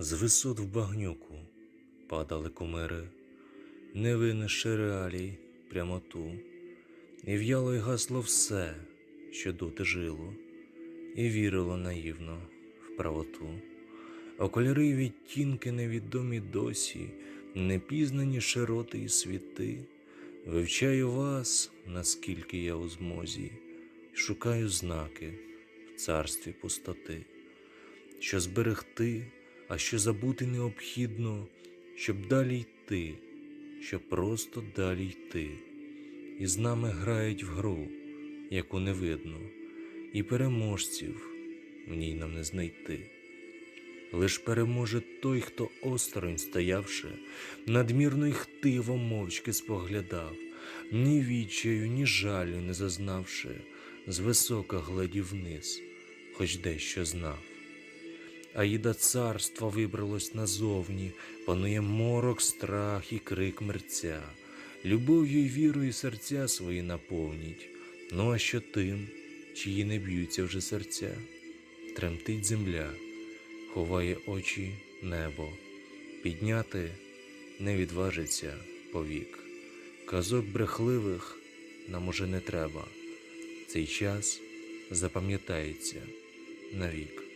З висот в багнюку падали кумири, не винесши реалій прямоту, і в'яло й гасло все, що доти жило, і вірило наївно в правоту. А кольори й відтінки невідомі досі, непізнані широти і світи. Вивчаю вас, наскільки я у змозі, шукаю знаки в царстві пустоти що зберегти, а що забути необхідно, щоб далі йти, щоб просто далі йти. І з нами грають в гру, яку не видно, і переможців в ній нам не знайти. Лиш переможе той, хто осторонь стоявши, надмірно й хтиво мовчки споглядав, ні відчаю, ні жалю не зазнавши, звисока глядів вниз, хоч дещо знав. Аїда царства вибралось назовні, панує морок, страх і крик мерця. Любов'ю й вірою серця свої наповніть. Ну а що тим, чиї не б'ються вже серця? Тремтить земля, ховає очі небо, підняти не відважиться повік. Казок брехливих нам уже не треба. Цей час запам'ятається навік.